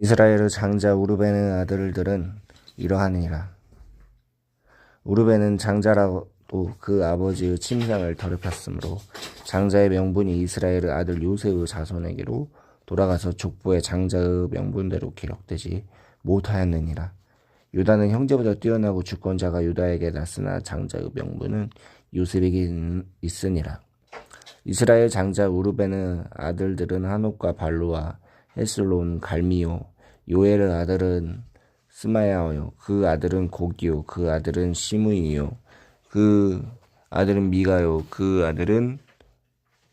이스라엘의 장자 우르벤의 아들들은 이러하니라. 우르벤은 장자라도 그 아버지의 침상을 더럽혔으므로 장자의 명분이 이스라엘의 아들 요셉의 자손에게로 돌아가서 족보의 장자의 명분대로 기록되지 못하였느니라. 유다는 형제보다 뛰어나고 주권자가 유다에게 났으나 장자의 명분은 요셉에게 있으니라. 이스라엘 장자 우르벤의 아들들은 한옥과 발로와 헤슬론 갈미요 요엘의 아들은 스마야요. 그 아들은 고기요. 그 아들은 시므이요. 그 아들은 미가요. 그 아들은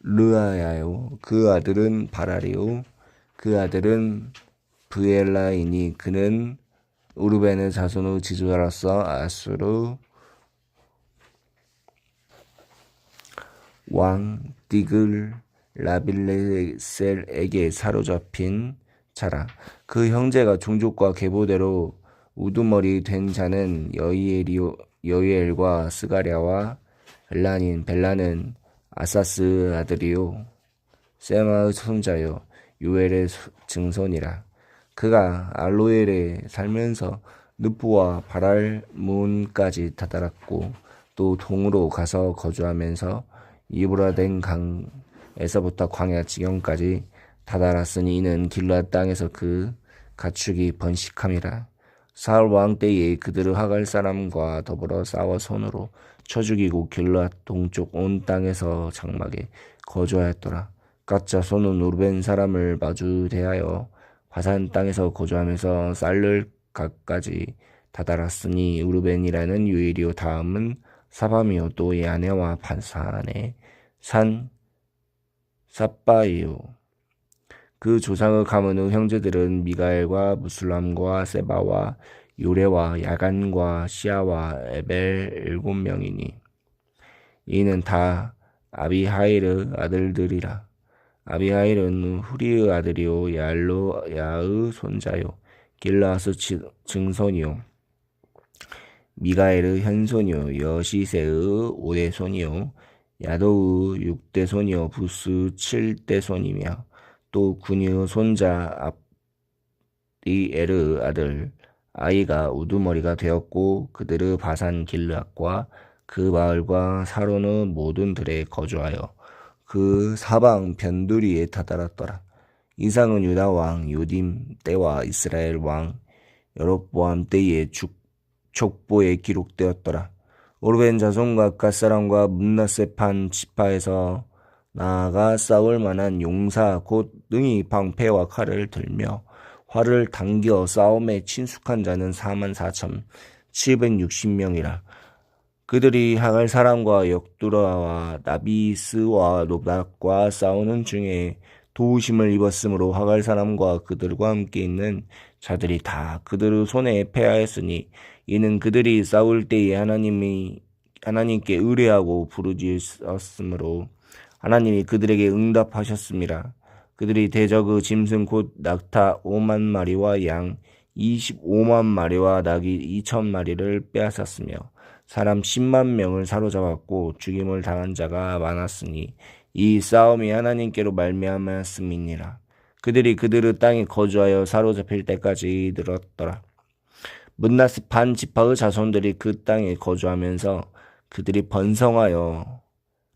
르아야요. 그 아들은 바라리요 그 아들은 브엘라이니. 그는 우르벤의 자손의 지주로서 아수르 왕 디글 라빌레셀에게 사로잡힌 자라. 그 형제가 종족과 계보대로 우두머리 된 자는 여이엘이요, 여이엘과 스가랴와 벨라닌 벨라는 아사스 아들이요 세마의 손자요 유엘의 증손이라. 그가 알로엘에 살면서 느프와 바랄문까지 다다랐고 또 동으로 가서 거주하면서 이브라덴 강 에서부터 광야 지경까지 다다랐으니 이는 길라 땅에서 그 가축이 번식함이라. 사울 왕 때에 그들의 하갈 사람과 더불어 싸워 손으로 쳐 죽이고 길라 동쪽 온 땅에서 장막에 거주하였더라. 가짜 손은 우르벤 사람을 마주 대하여 화산 땅에서 거주하면서 쌀를 각까지 다다랐으니 우르벤이라는 유일이요 다음은 사밤이요 또 이 아내와 반산의 산 사빠이요 그 조상의 가문의 형제들은 미가엘과 무슬람과 세바와 요레와 야간과 시아와 에벨 일곱 명이니 이는 다 아비하일의 아들들이라. 아비하일은 후리의 아들이요 얄로야의 손자요 길라스 증손이요. 미가엘의 현손이요 여시세의 오대손이요 야도의 육대손이요 부스 칠대손이며 또 군이의 손자 압리에르 아들 아이가 우두머리가 되었고 그들의 바산 길락과 그 마을과 사론의 모든 들에 거주하여 그 사방 변두리에 다다랐더라. 이상은 유다 왕 요딤 때와 이스라엘 왕 여로보암 때의 죽 족보에 기록되었더라. 오르벤 자손과 갓사람과 문나세판 지파에서 나아가 싸울 만한 용사 곧 능히 방패와 칼을 들며 활을 당겨 싸움에 친숙한 자는 4만 4천 760명이라. 그들이 하갈 사람과 역두라와 나비스와 노닥과 싸우는 중에 도우심을 입었으므로 하갈 사람과 그들과 함께 있는 자들이 다 그들의 손에 패하였으니 이는 그들이 싸울 때에 하나님이 하나님께 의뢰하고 부르짖었으므로 하나님이 그들에게 응답하셨습니다. 그들이 대적의 짐승 곧 낙타 5만 마리와 양 25만 마리와 낙이 2천 마리를 빼앗았으며 사람 10만 명을 사로잡았고 죽임을 당한 자가 많았으니 이 싸움이 하나님께로 말미암았음이니라. 그들이 그들의 땅에 거주하여 사로잡힐 때까지 들었더라. 문나스 반 지파의 자손들이 그 땅에 거주하면서 그들이 번성하여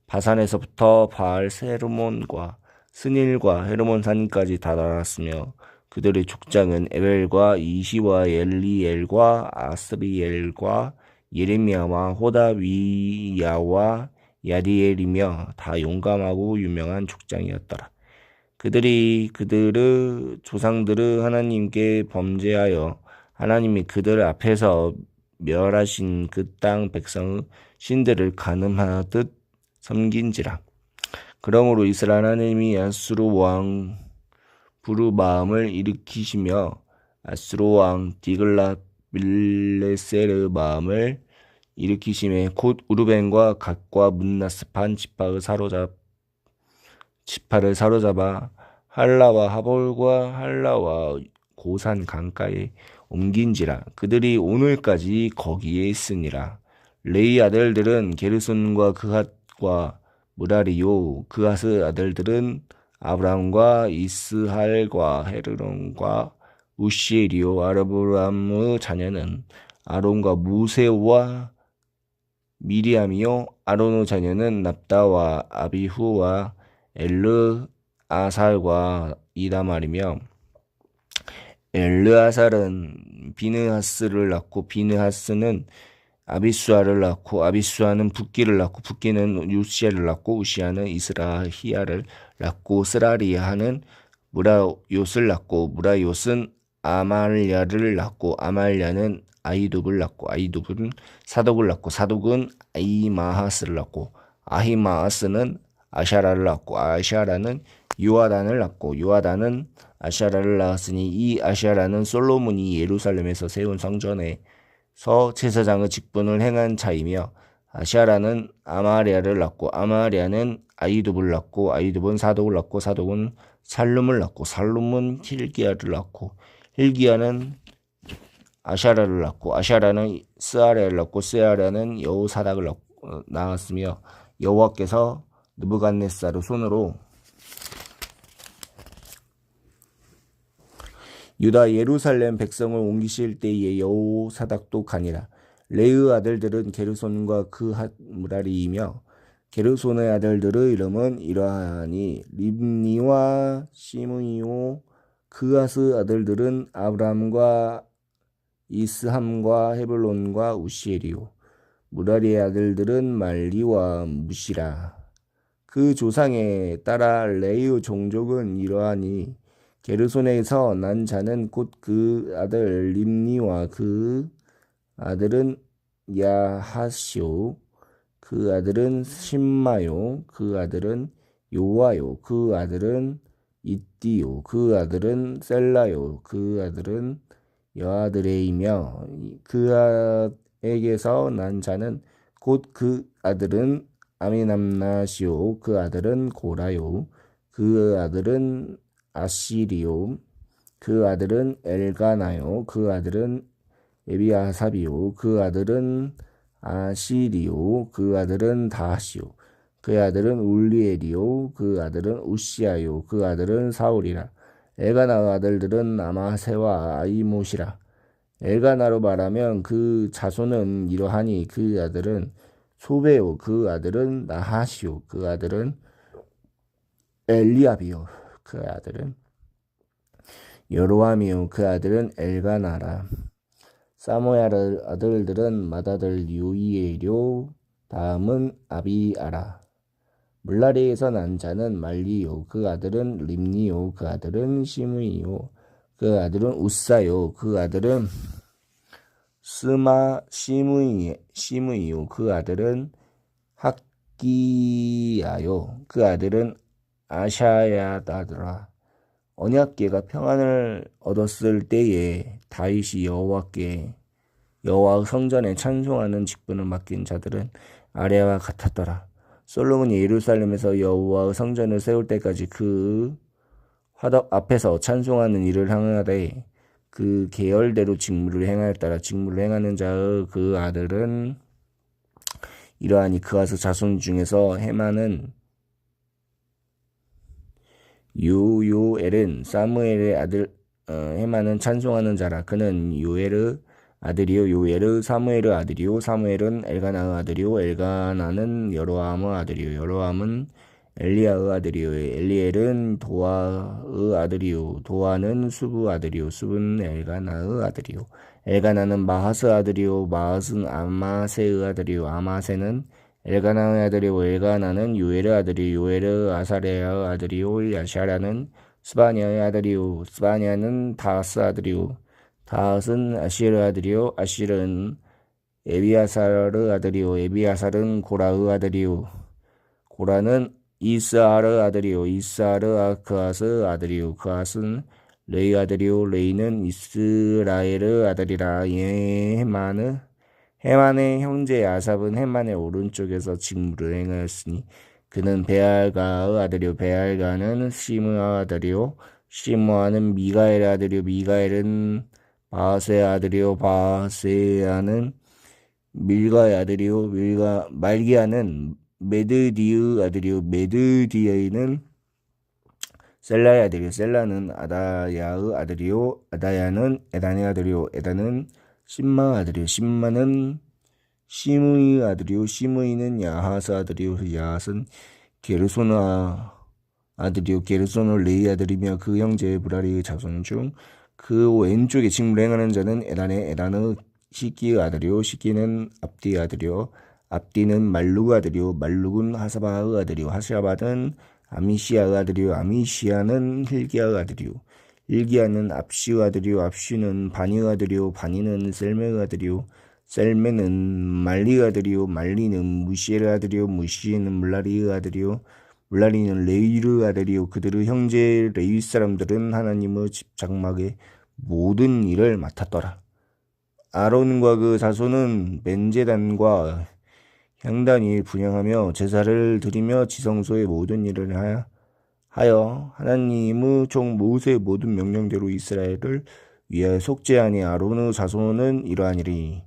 바산에서부터 바알 세르몬과 스닐과 헤르몬 산까지 다다랐으며 그들의 족장은 에벨과 이시와 엘리엘과 아스리엘과 예레미야와 호다위야와 야디엘이며 다 용감하고 유명한 족장이었더라. 그들이 그들의 조상들의 하나님께 범죄하여 하나님이 그들 앞에서 멸하신 그 땅 백성의 신들을 가늠하듯 섬긴지라. 그러므로 이스라엘 하나님이 아수르 왕 부르 마음을 일으키시며 아수르 왕 디글라 빌레셀의 마음을 일으키심에 곧 우르벤과 갓과 문나스판 지파의 사로잡 지파를 사로잡아 할라와 하볼과 할라와 고산 강가에 옮긴지라. 그들이 오늘까지 거기에 있으니라. 레이 아들들은 게르손과 그핫과 무라리요 그핫의 아들들은 아브라함과 이스할과 헤르론과 우시엘이요 아브라함의 자녀는 아론과 무세와 미리암이요 아론의 자녀는 납다와 아비후와 엘르 아살과 이다말이며 엘르아살은 비느하스를 낳고 비느하스는 아비수아를 낳고 아비수아는 붓기를 낳고 붓기는 우시아를 낳고 우시아는 이스라히야를 낳고 스라리아는 무라요스를 낳고 무라요스는 아말야를 낳고 아말야는 아이둡을 낳고 아이둡은 사독을 낳고 사독은 아이마하스를 낳고 아히마하스는 아샤라를 낳고 아샤라는 요아단을 낳고 요아단은 아샤라를 낳았으니 이 아샤라는 솔로몬이 예루살렘에서 세운 성전에서 제사장의 직분을 행한 자이며 아샤라는 아마리아를 낳고 아마리아는 아이둡을 낳고 아이둡은 사독을 낳고 사독은 살룸을 낳고 살룸은 힐기야를 낳고 힐기야는 아샤라를 낳고 아샤라는 스아랴를 낳고 스아랴는 여호사닥을 어, 낳았으며 여호와께서 느부갓네살의 손으로 유다 예루살렘 백성을 옮기실 때에 여호사닥도 가니라. 레의 아들들은 게르손과 그 무라리이며 게르손의 아들들의 이름은 이러하니 립니와 시므이오 그아스 아들들은 아브람과 이스함과 헤블론과 우시엘이요. 무라리의 아들들은 말리와 무시라. 그 조상에 따라 레이의 종족은 이러하니 게르손에서 난 자는 곧 그 아들 림니와 그 아들은 야하시오. 그 아들은 심마요. 그 아들은 요와요. 그 아들은 이띠요. 그 아들은 셀라요. 그 아들은 여아들에이며 그 아에게서 난 자는 곧 그 아들은 아미남나시오 그 아들은 고라요 그 아들은 아시리오 그 아들은 엘가나요 그 아들은 에비아삽이요 그 아들은 아시리오 그 아들은 다하시오 그 아들은 울리엘이요 그 아들은 우시아요 그 아들은 사울이라 엘가나 아들들은 아마세와 아이못이라. 엘가나로 말하면 그 자손은 이러하니 그 아들은 소베요. 그 아들은 나하시오. 그 아들은 엘리압이요. 그 아들은 여로함이요. 그 아들은 엘가나라. 사모야 아들들은 마다들 유이에료 다음은 아비아라 물라리에서 난 자는 말리요. 그 아들은 림니요. 그 아들은 시므이요. 그 아들은 우사요. 그 아들은 스마 시므이 시므이요. 그 아들은 학기야요. 그 아들은 아샤야다드라. 언약계가 평안을 얻었을 때에 다윗이 여호와께 여호와 성전에 찬송하는 직분을 맡긴 자들은 아래와 같았더라. 솔로몬이 예루살렘에서 여호와의 성전을 세울 때까지 그 화덕 앞에서 찬송하는 일을 행하되 그 계열대로 직무를 행하였더라. 직무를 행하는 자의 그 아들은 이러하니 그아스 자손 중에서 해마는 요요엘은 사무엘의 아들 어, 해마는 찬송하는 자라 그는 요엘의 아들이요 요엘의 사무엘의 아들이요 사무엘은 엘가나의 아들이요 엘가나는 여로함의 아들이요. 여로함은 엘리야의 아들이요. 엘리엘은 도아의 아들이요. 도아는 수부 아들이요. 수부는 엘가나의 아들이요. 엘가나는 마하스 아들이요. 마하스는 아마세의 아들이요. 아마세는 엘가나의 아들이요. 엘가나는 요엘의 아들이 요엘의 아사레의 아들이요. 야샤라는 스바니아의 아들이요. 스바니아는 다스 아들이요 다스는 아시르 아들이요 아시르는 에비아사르 아들이요 에비아살은 고라의 아들이요 고라는 이스아르 아들이요 이스아르 아크아스 아들이요 그아스는 레이 아들이요 레이는 이스라엘의 아들이라. 예만은 해만의 형제 아삽은 해만의 오른쪽에서 직무를 행하였으니 그는 베알가의 아들이요 베알가는 시므아 아들이요 시므아는 미가엘의 아들이요 미가엘은 바세 아들이요 바세아는 밀가의 아들이요 밀가 말기아는 메드디의 아들이요 메드디에는 셀라의 아들이요. 셀라는 아다야의 아들이요 아다야는 에단의 아들이요 에단은 심마의 아들이요. 심마는 시므의 아들이요. 시므이는 야하스 아들이요. 야하스는 게르손의 아들이요. 게르손은 레이 아들이며 그 형제 브라리의 자손 중 그 왼쪽에 직무를 행하는 자는 에단의 에단의 시기의 아들이요 시기는 압디의 아들이요 압디는 말룩의 아들이요 말룩은 하사바의 아들이요 하사바는 아미시아의 아들이요 아미시아는 힐기야의 아들이요 힐기야는 압시의 아들이요 압시는 바니의 아들이요 바니는 셀메의 아들이요 셀메는 말리의 아들이요 말리는 무시엘의 아들이요 무시엘은 물라리의 아들이요 물라리는 레위르의 아들이요 그들의 형제 레위 사람들은 하나님의 집 장막의 모든 일을 맡았더라. 아론과 그 자손은 벤제단과 향단이 분양하며 제사를 드리며 지성소의 모든 일을 하여 하나님의 종 모세의 모든 명령대로 이스라엘을 위하여 속죄하니 아론의 자손은 이러하니리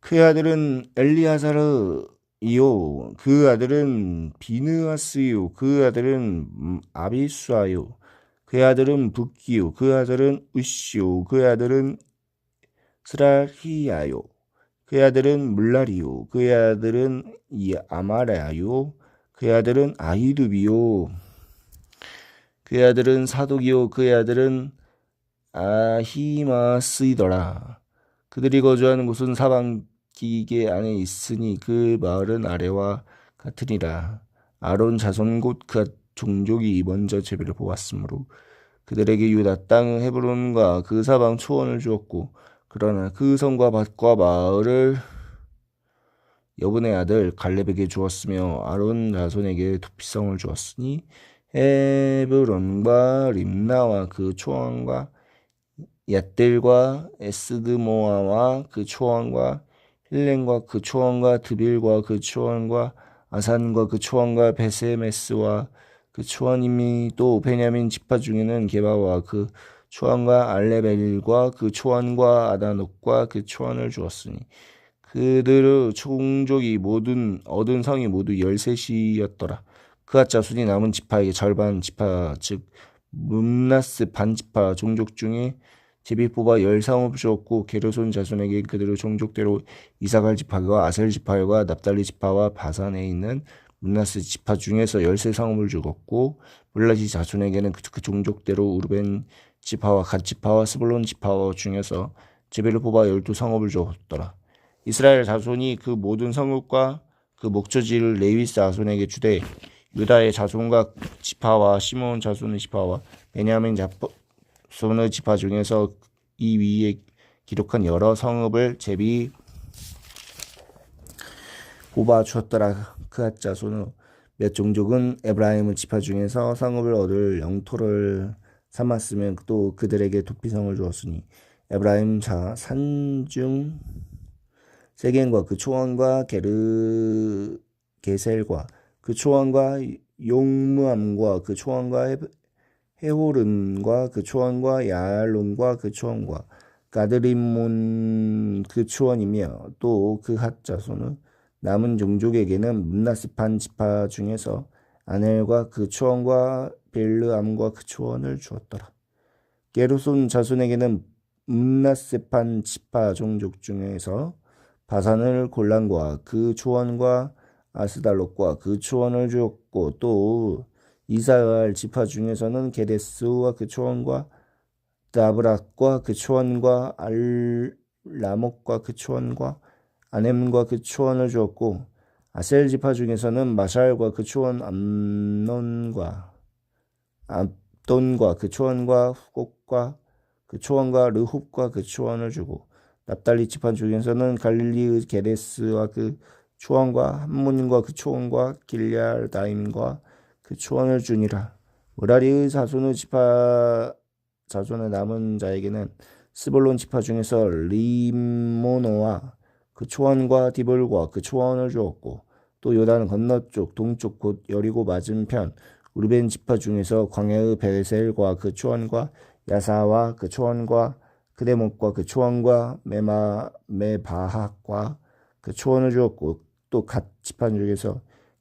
그의 아들은 엘리아사르 이요 그 아들은 비느하스요 그 아들은 아비수아요 그의 아들은 북기요 그 아들은 우시요 그의 아들은 스라히야요 그의 아들은 물라리요 그의 아들은 이 아마라요 그의 아들은 아히두비요 그의 아들은 사독이요 그의 아들은 아히마스이더라 그들이 거주하는 곳은 사방 기계 안에 있으니 그 마을은 아래와 같으니라. 아론 자손 곧 그 종족이 먼저 제비를 보았으므로 그들에게 유다 땅 헤브론과 그 사방 초원을 주었고 그러나 그 성과 밭과 마을을 여분의 아들 갈렙에게 주었으며 아론 자손에게 두피성을 주었으니 헤브론과 림나와 그 초원과 얏들과 에스드모아와 그 초원과 힐렌과 그 초원과 드빌과 그 초원과 아산과 그 초원과 베세메스와 그 초원임이 또 베냐민 지파 중에는 게바와 그 초원과 알레벨과 그 초원과 아다녹과 그 초원을 주었으니 그들의 총족이 모든 얻은 성이 모두 열셋이었더라. 그앗 자손이 남은 지파에게 절반 지파 즉 문나스 반지파 종족 중에 제비 뽑아 열 상을 주었고 게르손 자손에게 그들의 종족대로 이사갈 지파와 아셀 지파와 납달리 지파와 바산에 있는 문나스 지파 중에서 열세 상업을 주었고 물라시 자손에게는 그, 그 종족대로 우르벤 지파와 갓 지파와 스불론 지파 중에서 제비를 뽑아 열두 성읍을 주었더라. 이스라엘 자손이 그 모든 성읍과 그 목초지를 레위 자손에게 주되 유다의 자손과 지파와 시몬 자손의 지파와 베냐민 자손의 지파 중에서 이 위에 기록한 여러 성읍을 제비 뽑아 주었더라. 그앗 자손의 몇 종족은 에브라임의 지파 중에서 성읍을 얻을 영토를 삼았으면 또 그들에게 도피성을 주었으니 에브라임 자 산중 세겐과 그 초원과 게르 게셀과 그 초원과 용무암과 그 초원과 헤호른과 그 초원과 야알론과 그 초원과 가드림몬 그 초원이며 또 그 핫자손은 남은 종족에게는 문나스판 지파 중에서 아넬과 그 초원과 벨르암과 그 초원을 주었더라. 게르손 자손에게는 문나스판 지파 종족 중에서 바산을 골란과 그 초원과 아스달롯과 그 초원을 주었고 또 이사할 지파 중에서는 게데스와 그 초원과 다브락과 그 초원과 알라목과 그 초원과 아넴과 그 초원을 주었고 아셀 지파 중에서는 마샬과 그 초원 암논과 암돈과 그 초원과 후곡과 그 초원과 르홉과 그 초원을 주고 납달리 지파 중에서는 갈릴리의 게레스와 그 초원과 한문과 그 초원과 길리알 다임과 그 초원을 주니라. 무라리의 자손의 지파 자손의 남은 자에게는 스볼론 지파 중에서 리모노와 그 초원과 디볼과 그 초원을 주었고 또 요단 건너쪽 동쪽 곧 여리고 맞은편 우르벤 지파 중에서 광야의 베셀과 그 초원과 야사와 그 초원과 그대목과 그 초원과 메마 메바학과 그 초원을 주었고 또 갓 지파 중에서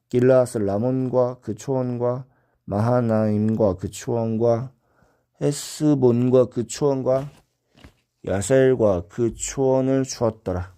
길라스 라몬과 그 초원과 마하나임과 그 초원과 헤스본과 그 초원과 야셀과 그 초원을 주었더라.